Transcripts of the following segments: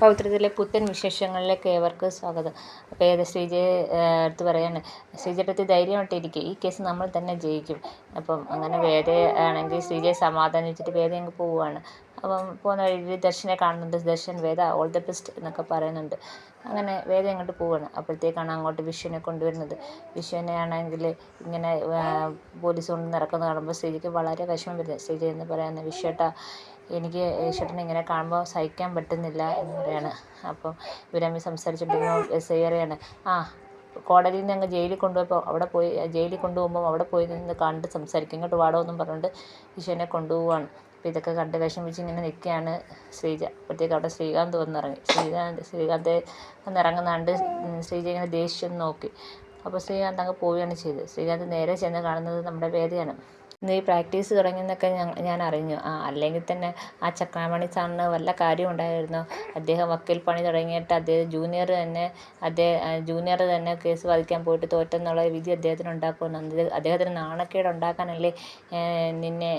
പവിത്രത്തിലെ പുത്തൻ വിശേഷങ്ങളിലേക്ക് ഏവർക്ക് സ്വാഗതം. അപ്പോൾ ഏത് ശ്രീജയെ അടുത്ത് പറയാണ് ശ്രീജയുടെ ധൈര്യമായിട്ട് ഇരിക്കുക ഈ കേസ് നമ്മൾ തന്നെ ജയിക്കും. അപ്പം അങ്ങനെ വേദ ആണെങ്കിൽ ശ്രീജയെ സമാധാനിച്ചിട്ട് വേദ അങ്ങ് പോവുകയാണ്. അപ്പം പോകുന്ന വഴിയിൽ ദർശനെ കാണുന്നുണ്ട് Darshan Veda all the best എന്നൊക്കെ പറയുന്നുണ്ട്. അങ്ങനെ വേദ അങ്ങോട്ട് പോവുകയാണ്. അപ്പോഴത്തേക്കാണ് അങ്ങോട്ട് വിഷുവിനെ കൊണ്ടുവരുന്നത്. വിഷുവിനെ ആണെങ്കിൽ ഇങ്ങനെ പോലീസ് കൊണ്ട് നടക്കുന്നത് കാണുമ്പോൾ ശ്രീജയ്ക്ക് വളരെ വിഷമം വരുന്നത്. ശ്രീജ എന്ന് പറയുന്നത് വിഷുവേട്ടാ എനിക്ക് ഈശ്വരനെ ഇങ്ങനെ കാണുമ്പോൾ സഹിക്കാൻ പറ്റുന്നില്ല എന്ന് പറയാണ്. അപ്പം ഇവരമ്മി സംസാരിച്ചിട്ടിരുന്നു എസ് ഐ ആറിയാണ് ആ കോടതിയിൽ നിന്ന് അങ്ങ് ജയിലിൽ കൊണ്ടുപോയപ്പോൾ അവിടെ പോയി ജയിലിൽ കൊണ്ടുപോകുമ്പോൾ അവിടെ പോയി നിന്ന് കണ്ട് സംസാരിക്കും. ഇങ്ങോട്ട് വാടോ എന്നും പറഞ്ഞുകൊണ്ട് ഈശ്വരനെ കൊണ്ടുപോവാണ്. അപ്പോൾ ഇതൊക്കെ കണ്ട് വിഷമിച്ച് ഇങ്ങനെ നിൽക്കുകയാണ് ശ്രീജ. അപ്പോഴത്തേക്ക് അവിടെ ശ്രീകാന്ത് വന്നിറങ്ങി ശ്രീകാന്ത് ശ്രീകാന്ത് വന്നിറങ്ങുന്നാണ്ട് ശ്രീജ ഇങ്ങനെ ദേഷ്യം നോക്കി. അപ്പോൾ ശ്രീകാന്ത് അങ്ങ് പോവുകയാണ് ചെയ്തത്. ശ്രീകാന്ത് നേരെ ചെന്ന് കാണുന്നത് നമ്മുടെ വേദയാണ്. ഈ പ്രാക്ടീസ് തുടങ്ങിയെന്നൊക്കെ ഞാൻ അറിഞ്ഞു. ആ അല്ലെങ്കിൽ തന്നെ ആ ചക്രാമണി സാറിന് വല്ല കാര്യം ഉണ്ടായിരുന്നോ? അദ്ദേഹം വക്കീൽ പണി തുടങ്ങിയിട്ട് അദ്ദേഹം ജൂനിയർ തന്നെ അദ്ദേഹം ജൂനിയർ തന്നെ കേസ് വാദിക്കാൻ പോയിട്ട് തോറ്റെന്നുള്ള വിധി അദ്ദേഹത്തിന് ഉണ്ടാക്കുമെന്ന്. അദ്ദേഹത്തിന് നാണക്കേട് ഉണ്ടാക്കാനല്ലേ നിന്നെ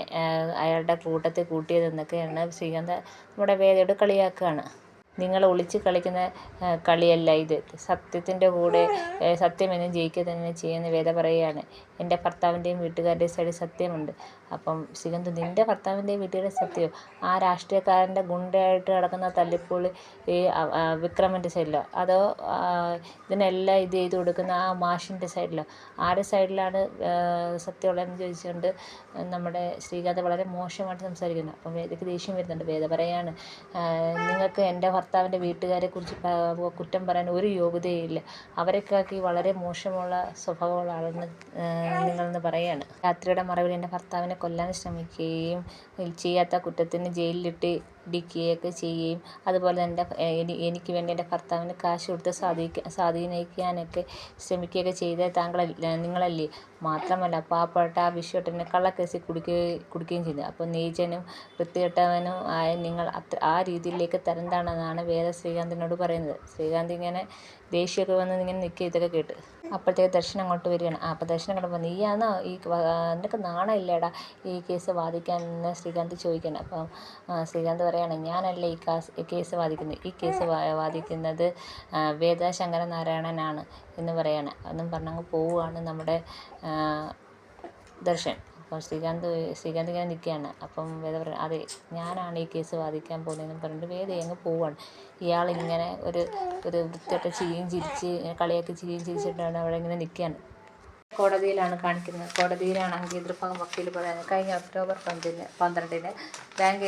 അയാളുടെ കൂട്ടത്തിൽ കൂട്ടിയതെന്നൊക്കെയാണ് ശ്രീകാന്ത് നമ്മുടെ വേദയോട് കളിയാക്കുകയാണ്. നിങ്ങൾ ഒളിച്ച് കളിക്കുന്ന കളിയല്ല ഇത്. സത്യത്തിന്റെ കൂടെ സത്യമെന്നും ജയിക്കുക തന്നെ ചെയ്യുന്ന വേദ പറയുകയാണ്. എന്റെ ഭർത്താവിന്റെയും വീട്ടുകാരുടെയും സൈഡിൽ സത്യമുണ്ട്. അപ്പം ശ്രീകന്ത് നിന്റെ ഭർത്താവിന്റെയും വീട്ടിലെ സത്യവും. ആ രാഷ്ട്രീയക്കാരന്റെ ഗുണ്ടയായിട്ട് നടക്കുന്ന തല്ലിപ്പൊളി ഈ വിക്രമന്റെ സൈഡിലോ അതോ ഇതിനെല്ലാം ഇത് ചെയ്ത് കൊടുക്കുന്ന ആ മാഷിന്റെ സൈഡിലോ ആരുടെ സൈഡിലാണ് സത്യമുള്ളതെന്ന് ചോദിച്ചുകൊണ്ട് നമ്മുടെ ശ്രീകാന്ത് വളരെ മോശമായിട്ട് സംസാരിക്കുന്നു. അപ്പം വേദയ്ക്ക് ദേഷ്യം വരുന്നുണ്ട്. വേദ പറയാണ് നിങ്ങൾക്ക് എന്റെ ഭർത്താവിന്റെ വീട്ടുകാരെ കുറിച്ച് കുറ്റം പറയാൻ ഒരു യോഗ്യതയില്ല അവരെക്കാക്കി വളരെ മോശമുള്ള സ്വഭാവമുള്ള ആളെന്ന് നിങ്ങളെന്ന് പറയാണ്. രാത്രിയുടെ മറവിൽ എന്റെ ഭർത്താവിനെ കൊല്ലാൻ ശ്രമിക്കുകയും ചെയ്യാത്ത കുറ്റത്തിന് ജയിലിലിട്ട് ഇടിക്കുകയൊക്കെ ചെയ്യുകയും അതുപോലെ എന്റെ എനിക്ക് വേണ്ടി എന്റെ ഭർത്താവിന് കാശ് കൊടുത്ത് സ്വാധീനിക്കാൻ സ്വാധീനിക്കാനൊക്കെ ശ്രമിക്കുകയൊക്കെ ചെയ്ത താങ്കൾ നിങ്ങളല്ലേ? മാത്രമല്ല പാവപ്പെട്ട ആ വിശ്വട്ടനെ കള്ളക്കേസിൽ കുടുക്കുകയും കുടുക്കുകയും ചെയ്തു. അപ്പോൾ നീചനും വൃത്തികെട്ടവനും ആയ നിങ്ങൾ അത്ര ആ രീതിയിലേക്ക് തരം താണെന്നാണ് വേദ ശ്രീകാന്തിനോട് പറയുന്നത്. ശ്രീകാന്ത് ഇങ്ങനെ ദേഷ്യമൊക്കെ വന്ന് ഇങ്ങനെ നിൽക്കുക ഇതൊക്കെ കേട്ട്. അപ്പോഴത്തേക്ക് ദർശനം അങ്ങോട്ട് വരികയാണ്. ആ അപ്പോൾ ദർശനം കണ്ടപ്പോൾ നീയാണോ ഈ നിനക്ക് നാണമില്ലേടാ ഈ കേസ് വാദിക്കാൻ എന്ന് ശ്രീകാന്ത് ചോദിക്കണം അപ്പം ശ്രീകാന്ത് പറയാണ് ഞാനല്ല ഈ കാസ് കേസ് വാദിക്കുന്നത് ഈ കേസ് വാദിക്കുന്നത് വേദ ശങ്കരനാരായണനാണ് എന്ന് പറയാണ്. എന്നും പറഞ്ഞങ്ങ് പോവുകയാണ് നമ്മുടെ ദർശൻ. അപ്പം ശ്രീകാന്ത് ശ്രീകാന്ത് ഇങ്ങനെ നിൽക്കുകയാണ്. അപ്പം വേദ പറയും അതെ ഞാനാണ് ഈ കേസ് വാദിക്കാൻ പോകുന്നതെന്ന് പറഞ്ഞിട്ട് വേദ അങ്ങ് പോവാണ് ഇയാളിങ്ങനെ ഒരു ഒരു വൃത്തിയൊക്കെ ചിരിയും ചിരിച്ച് കളിയാക്കി ചിരിയും ചിരിച്ചിട്ടാണ് അവിടെ ഇങ്ങനെ നിൽക്കുകയാണ്. കോടതിയിലാണ് കാണിക്കുന്നത്. കോടതിയിലാണെങ്കിൽ എതിർഭാഗം വക്കീൽ പറയുന്നത് കഴിഞ്ഞ ഒക്ടോബർ പന്തിന് പന്ത്രണ്ടിന് ബാങ്ക്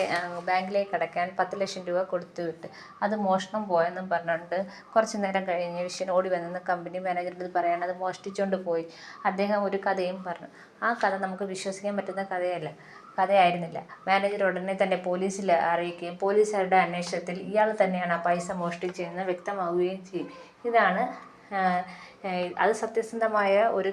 ബാങ്കിലേക്ക് അടയ്ക്കാൻ പത്ത് ലക്ഷം രൂപ കൊടുത്തു വിട്ട് അത് മോഷണം പോയെന്നും പറഞ്ഞുകൊണ്ട് കുറച്ച് നേരം കഴിഞ്ഞ് വിഷൻ ഓടി വന്നെന്ന് കമ്പനി മാനേജറിന്റെ പറയാണ് അത് മോഷ്ടിച്ചുകൊണ്ട് പോയി. അദ്ദേഹം ഒരു കഥയും പറഞ്ഞു. ആ കഥ നമുക്ക് വിശ്വസിക്കാൻ പറ്റുന്ന കഥയല്ല കഥയായിരുന്നില്ല. മാനേജർ ഉടനെ തന്നെ പോലീസിൽ അറിയിക്കുകയും പോലീസുകാരുടെ അന്വേഷണത്തിൽ ഇയാൾ തന്നെയാണ് ആ പൈസ മോഷ്ടിച്ചതെന്ന് വ്യക്തമാവുകയും ചെയ്യും. ഇതാണ് അത് സത്യസന്ധമായ ഒരു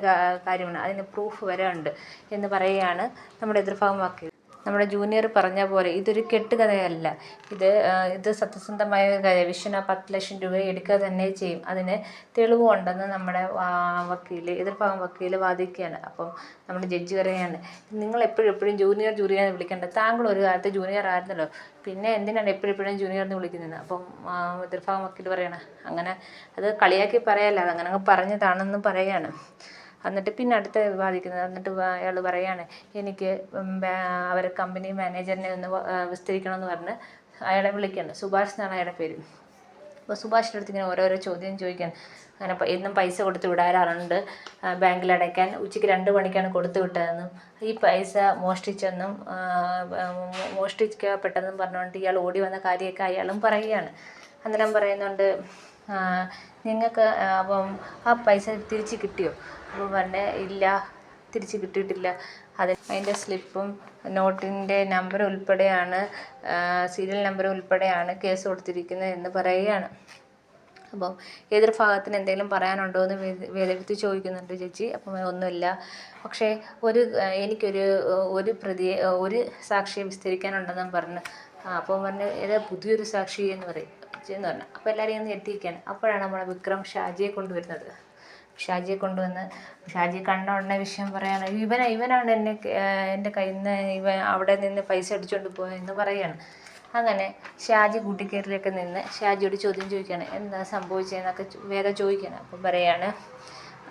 കാര്യമാണ്. അതിന് പ്രൂഫ് വരെ ഉണ്ട് എന്ന് പറയുകയാണ് നമ്മുടെ എതിർഭാഗം വക്കീൽ നമ്മുടെ ജൂനിയർ പറഞ്ഞ പോലെ ഇതൊരു കെട്ടുകഥയല്ല. ഇത് ഇത് സത്യസന്ധമായ കഥ വിഷ്ണു പത്ത് ലക്ഷം രൂപ എടുക്കുക തന്നെ ചെയ്യും. അതിന് തെളിവുണ്ടെന്ന് നമ്മുടെ വക്കീൽ എതിർഭാഗം വക്കീൽ വാദിക്കുകയാണ്. അപ്പം നമ്മുടെ ജഡ്ജി പറയുകയാണ് നിങ്ങൾ എപ്പോഴും എപ്പോഴും ജൂനിയർ ജൂനിയർ എന്ന് വിളിക്കേണ്ടത് താങ്കൾ ഒരു കാലത്ത് ജൂനിയർ ആയിരുന്നല്ലോ. പിന്നെ എന്തിനാണ് എപ്പോഴും എപ്പോഴും ജൂനിയർ എന്ന് വിളിക്കുന്നത്? അപ്പം എതിർഭാഗം വക്കീൽ പറയണം അങ്ങനെ അത് കളിയാക്കി പറയല്ല. അതങ്ങനെ പറഞ്ഞതാണെന്ന് പറയുകയാണ് എന്നിട്ട് പിന്നെ അടുത്ത ബാധിക്കുന്നത് എന്നിട്ട് അയാൾ പറയാണ് എനിക്ക് അവരെ കമ്പനി മാനേജറിനെ ഒന്ന് വിസ്തരിക്കണം എന്ന് പറഞ്ഞ് അയാളെ വിളിക്കുകയാണ് സുഭാഷ് എന്നാണ് അയാളുടെ പേര്. അപ്പോൾ സുഭാഷിന്റെ അടുത്ത് ഇങ്ങനെ ഓരോരോ ചോദ്യം ചോദിക്കാൻ അങ്ങനെ എന്നും പൈസ കൊടുത്ത് വിടാറുണ്ട് ബാങ്കിൽ അടയ്ക്കാൻ ഉച്ചയ്ക്ക് രണ്ട് മണിക്കാണ് കൊടുത്തു വിട്ടതെന്നും ഈ പൈസ മോഷ്ടിച്ചെന്നും മോഷ്ടിക്കപ്പെട്ടെന്നും പറഞ്ഞുകൊണ്ട് ഇയാൾ ഓടി വന്ന കാര്യമൊക്കെ അയാളും പറയുകയാണ്. അന്നേരം പറയുന്നുണ്ട് നിങ്ങൾക്ക് അപ്പം ആ പൈസ തിരിച്ച് കിട്ടിയോ? അപ്പോൾ പറഞ്ഞ് ഇല്ല തിരിച്ച് കിട്ടിയിട്ടില്ല. അത് അതിന്റെ സ്ലിപ്പും നോട്ടിന്റെ നമ്പർ ഉൾപ്പെടെയാണ് സീരിയൽ നമ്പർ ഉൾപ്പെടെയാണ് കേസ് കൊടുത്തിരിക്കുന്നത് എന്ന് പറയുകയാണ്. അപ്പം എതിർഭാഗത്തിന് എന്തെങ്കിലും പറയാനുണ്ടോ എന്ന് വേദവ്യക്തി ചോദിക്കുന്നുണ്ട് ചേച്ചി. അപ്പം ഒന്നുമില്ല. പക്ഷേ ഒരു എനിക്കൊരു ഒരു പ്രതിയെ ഒരു സാക്ഷിയെ വിസ്തരിക്കാനുണ്ടെന്നും പറഞ്ഞു അപ്പോൾ പറഞ്ഞ് ഏതാ പുതിയൊരു സാക്ഷി എന്ന് പറയും. എന്ന് പറഞ്ഞു. അപ്പോൾ എല്ലാവരെയും ഒന്ന് എത്തിയിരിക്കുകയാണ് അപ്പോഴാണ് നമ്മുടെ വിക്രം ഷാജിയെ കൊണ്ടുവരുന്നത്. ഷാജിയെ കൊണ്ടുവന്ന് ഷാജി കണ്ട ഉടനെ വിഷയം പറയാണ് ഇവന ഇവനാണ് എന്നെ എന്റെ കയ്യിൽ നിന്ന് ഇവൻ അവിടെ നിന്ന് പൈസ അടിച്ചുകൊണ്ട് പോയെന്ന് പറയുകയാണ് അങ്ങനെ ഷാജി കൂട്ടിക്കയറിലൊക്കെ നിന്ന് ഷാജിയോട് ചോദ്യം ചോദിക്കുകയാണ് എന്താ സംഭവിച്ചതെന്നൊക്കെ വേദ ചോദിക്കുകയാണ്. അപ്പം പറയാണ്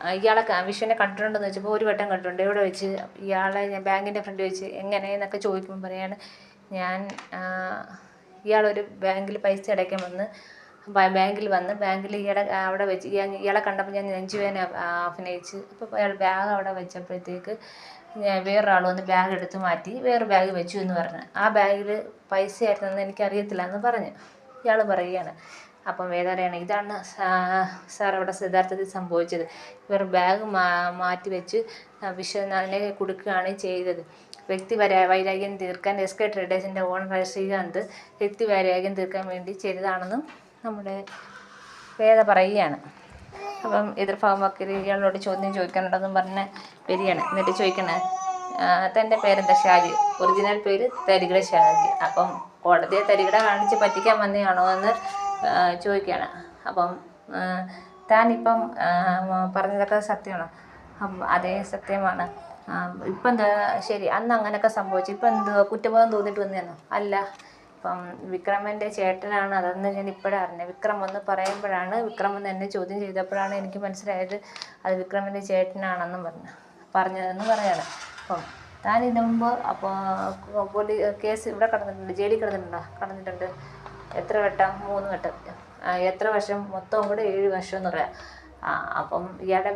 "ആ, ഇയാളെ വിഷുവിനെ കണ്ടിട്ടുണ്ടെന്ന് വെച്ചപ്പോൾ ഒരു വട്ടം കണ്ടിട്ടുണ്ട്. എവിടെ വെച്ച്? ഇയാളെ ഞാൻ ബാങ്കിന്റെ ഫ്രണ്ട് വെച്ച് എങ്ങനെ? എന്നൊക്കെ ചോദിക്കുമ്പോൾ പറയാണ് ഞാൻ ഇയാളൊരു ബാങ്കിൽ പൈസ അടയ്ക്കാൻ വന്ന് ബാങ്കിൽ വന്ന് ബാങ്കിൽ ഇയാളെ അവിടെ വെച്ച് ഇയാ- ഇയാളെ കണ്ടപ്പോൾ ഞാൻ നെഞ്ചുവേദന അഭിനയിച്ച് അപ്പോൾ അയാൾ ബാഗ് അവിടെ വെച്ചപ്പോഴത്തേക്ക് വേറൊരാൾ വന്ന് ബാഗ് എടുത്ത് മാറ്റി വേറെ ബാഗ് വെച്ചു എന്ന് പറഞ്ഞു. ആ ബാഗിൽ പൈസ ആയിരുന്നെന്ന് എനിക്കറിയത്തില്ല എന്ന് പറഞ്ഞു. ഇയാൾ പറയുകയാണ് അപ്പം വേദനയാണ് ഇതാണ് സാർ അവിടെ യഥാർത്ഥത്തിൽ സംഭവിച്ചത്. ഇവർ ബാഗ് മാറ്റി വെച്ച് വിശ്വനാഥനെ കൊടുക്കുകയാണ് ചെയ്തത്. വ്യക്തി വരാ വൈരാഗ്യം തീർക്കാൻ എസ് കെ ട്രേഡേഴ്സിന്റെ ഓണർ ശ്രീകാന്ത് വ്യക്തി വൈരാഗ്യം തീർക്കാൻ വേണ്ടി ചെയ്തതാണെന്നും നമ്മുടെ വേദ പറയുകയാണ്. അപ്പം എതിർഭാഗം ഇയാളോട് ചോദ്യം ചോദിക്കാനുണ്ടെന്നും പറഞ്ഞ് വരികയാണ്. എന്നിട്ട് ചോദിക്കണേ തന്റെ പേരെന്താ? ഷാജി. ഒറിജിനൽ പേര് തരികിട ഷാജി. അപ്പം കോടതിയെ തരികിട കാണിച്ച് പറ്റിക്കാൻ വന്നതാണോ എന്ന് ചോദിക്കുകയാണ്. അപ്പം താനിപ്പം പറഞ്ഞതൊക്കെ സത്യമാണോ? അപ്പം അതേ സത്യമാണ്. ഇപ്പം എന്താ ശരി അന്ന് അങ്ങനെയൊക്കെ സംഭവിച്ചു. ഇപ്പം എന്തുവാ കുറ്റബോധം തോന്നിയിട്ട് വന്നതാണോ അല്ല ഇപ്പം വിക്രമന്റെ ചേട്ടനാണ്. അതെന്ന് ഞാൻ ഇപ്പോഴാണ് അറിഞ്ഞത്. വിക്രം വന്ന് പറയുമ്പോഴാണ് വിക്രം വന്ന് എന്നെ ചോദ്യം ചെയ്തപ്പോഴാണ് എനിക്ക് മനസ്സിലായത് അത് വിക്രമന്റെ ചേട്ടനാണെന്നും പറഞ്ഞു. പറഞ്ഞതെന്ന് പറയാണ്. അപ്പം താൻ ഇതിന് മുമ്പ് അപ്പോൾ പോലീ കേസ് ഇവിടെ കടന്നിട്ടുണ്ട് ജയിലിൽ കിടന്നിട്ടുണ്ടോ? കടന്നിട്ടുണ്ട്. എത്ര വട്ടം? മൂന്ന് വട്ടം. എത്ര വർഷം? മൊത്തം കൂടെ ഏഴ് വർഷം എന്ന് പറയാം. ആ അപ്പം ഇയാളുടെ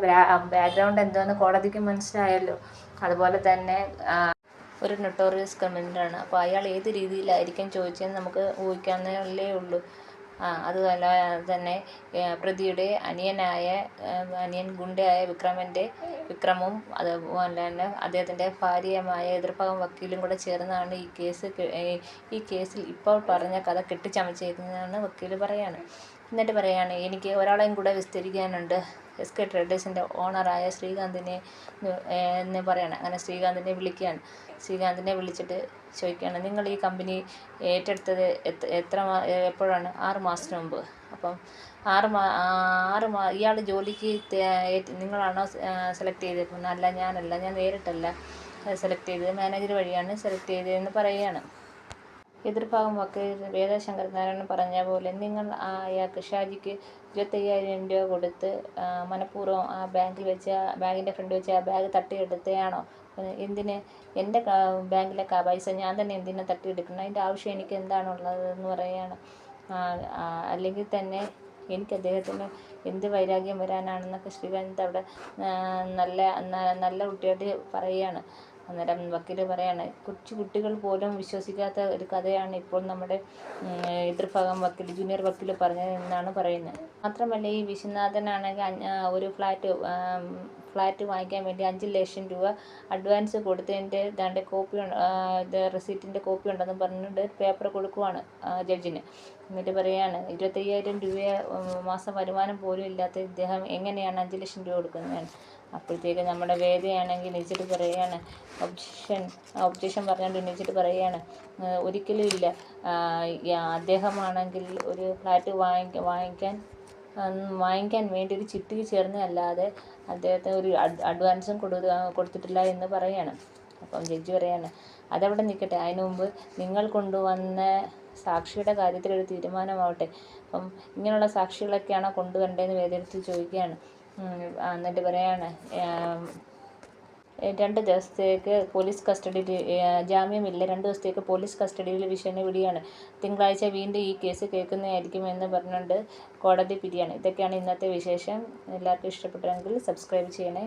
ബാക്ക്ഗ്രൗണ്ട് എന്തോന്ന് കോടതിക്ക് മനസ്സിലായല്ലോ. അതുപോലെ തന്നെ ഒരു നൊട്ടോറിയസ് കമന്റാണ് അപ്പോൾ അയാൾ ഏത് രീതിയിലായിരിക്കും ചോദിച്ചതെന്ന് നമുക്ക് ഊഹിക്കാവുന്നതല്ലേ ഉള്ളൂ. അതുപോലെ തന്നെ പ്രതിയുടെ അനിയനായ അനിയൻ ഗുണ്ടയായ വിക്രമന്റെ വിക്രമും അതുപോലെ തന്നെ അദ്ദേഹത്തിന്റെ ഭാര്യയുമായ എതിർഭാഗം വക്കീലും കൂടെ ചേർന്നാണ് ഈ കേസ് ഈ കേസിൽ ഇപ്പോൾ പറഞ്ഞ കഥ കെട്ടിച്ചമച്ചിരിക്കുന്നതെന്ന് വക്കീൽ പറയാണ്. എന്നിട്ട് പറയാണ് എനിക്ക് ഒരാളെയും കൂടെ വിസ്തരിക്കാനുണ്ട്. എസ് കെ ട്രേഡേഴ്സിന്റെ ഓണറായ ശ്രീകാന്തിനെ എന്ന് പറയണം. അങ്ങനെ ശ്രീകാന്തിനെ വിളിക്കുകയാണ് ശ്രീകാന്തിനെ വിളിച്ചിട്ട് ചോദിക്കുകയാണ് നിങ്ങൾ ഈ കമ്പനി ഏറ്റെടുത്തത് എത്ര എപ്പോഴാണ്? ആറ് മാസത്തിന് മുമ്പ്. അപ്പം ആറ് മാ ആറ് മാ ഇയാൾ ജോലിക്ക് നിങ്ങളാണോ സെലക്ട് ചെയ്തിരിക്കുന്നത് അല്ല ഞാനല്ല. ഞാൻ നേരിട്ടല്ല. സെലക്ട് ചെയ്തത്. മാനേജർ വഴിയാണ് സെലക്ട് ചെയ്തതെന്ന് പറയുകയാണ് എതിർഭാഗം വക്കീൽ വേദശങ്കർ നാരായണൻ പറഞ്ഞ പോലെ നിങ്ങൾ ആ അയാൾക്ക് ഷാജിക്ക് ഇരുപത്തയ്യായിരം രൂപ കൊടുത്ത് മനഃപൂർവം ആ ബാങ്കിൽ വെച്ച് ബാങ്കിന്റെ ഫ്രണ്ട് വെച്ച് ആ ബാഗ് തട്ടിയെടുത്തതാണോ എന്തിന്? എന്റെ ബാങ്കിലെ പൈസ ഞാൻ തന്നെ എന്തിനാ തട്ടിയെടുക്കണം? അതിന്റെ ആവശ്യം എനിക്ക് എന്താണുള്ളതെന്ന് പറയുകയാണ്. അല്ലെങ്കിൽ തന്നെ എനിക്ക് അദ്ദേഹത്തിന് എന്ത് വൈരാഗ്യം വരാനാണെന്നൊക്കെ ശ്രീകാന്ത് അവിടെ നല്ല നല്ല കുട്ടിയോട് പറയുകയാണ്. അന്നേരം വക്കീൽ പറയാണ് കൊച്ചു കുട്ടികൾ പോലും വിശ്വസിക്കാത്ത ഒരു കഥയാണ് ഇപ്പോൾ നമ്മുടെ എതിർഭാഗം വക്കീൽ ജൂനിയർ വക്കീൽ പറഞ്ഞത് എന്നാണ് പറയുന്നത്. മാത്രമല്ല ഈ വിശ്വനാഥനാണെങ്കിൽ ഒരു ഫ്ലാറ്റ് ഫ്ലാറ്റ് വാങ്ങിക്കാൻ വേണ്ടി അഞ്ച് ലക്ഷം രൂപ അഡ്വാൻസ് കൊടുത്തതിന്റെ ദാണ്ട് കോപ്പി ഇത് റെസീറ്റിന്റെ കോപ്പി ഉണ്ടെന്ന് പറഞ്ഞിട്ട് പേപ്പർ കൊടുക്കുവാണ് ജഡ്ജിന് എന്നിട്ട് പറയാണ് ഇരുപത്തയ്യായിരം രൂപ മാസം വരുമാനം പോലും ഇല്ലാത്ത ഇദ്ദേഹം എങ്ങനെയാണ് അഞ്ച് ലക്ഷം രൂപ കൊടുക്കുന്നതാണ് അപ്പോഴത്തേക്ക് നമ്മുടെ വേദയാണെങ്കിൽ എണീച്ചിട്ട് പറയുകയാണ് ഒബ്ജക്ഷൻ ഒബ്ജക്ഷൻ പറഞ്ഞുകൊണ്ട് എണീച്ചിട്ട് പറയുകയാണ് ഒരിക്കലും ഇല്ല. അദ്ദേഹമാണെങ്കിൽ ഒരു ഫ്ലാറ്റ് വാങ്ങി വാങ്ങിക്കാൻ വാങ്ങിക്കാൻ വേണ്ടി ഒരു ചിട്ടിയിൽ ചേർന്നതല്ലാതെ അദ്ദേഹത്തെ ഒരു അഡ് അഡ്വാൻസും കൊടു കൊടുത്തിട്ടില്ല എന്ന് പറയാണ്. അപ്പം ജഡ്ജി പറയാണ് അതവിടെ നിൽക്കട്ടെ അതിനു മുമ്പ് നിങ്ങൾ കൊണ്ടുവന്ന സാക്ഷിയുടെ കാര്യത്തിൽ ഒരു തീരുമാനമാവട്ടെ. അപ്പം ഇങ്ങനെയുള്ള സാക്ഷികളൊക്കെയാണോ കൊണ്ടുവരേണ്ടതെന്ന് വേദനത്തിൽ ചോദിക്കുകയാണ്. എന്നിട്ട് പറയാണ് രണ്ട് ദിവസത്തേക്ക് പോലീസ് കസ്റ്റഡിയിൽ ജാമ്യമില്ല രണ്ട് ദിവസത്തേക്ക് പോലീസ് കസ്റ്റഡിയിൽ വിഷയം വിടിയാണ് തിങ്കളാഴ്ച വീണ്ടും ഈ കേസ് കേൾക്കുന്നതായിരിക്കും എന്ന് പറഞ്ഞുകൊണ്ട് കോടതി പിരിയാണ്. ഇതൊക്കെയാണ് ഇന്നത്തെ വിശേഷം. എല്ലാവർക്കും ഇഷ്ടപ്പെട്ടെങ്കിൽ സബ്സ്ക്രൈബ് ചെയ്യണേ.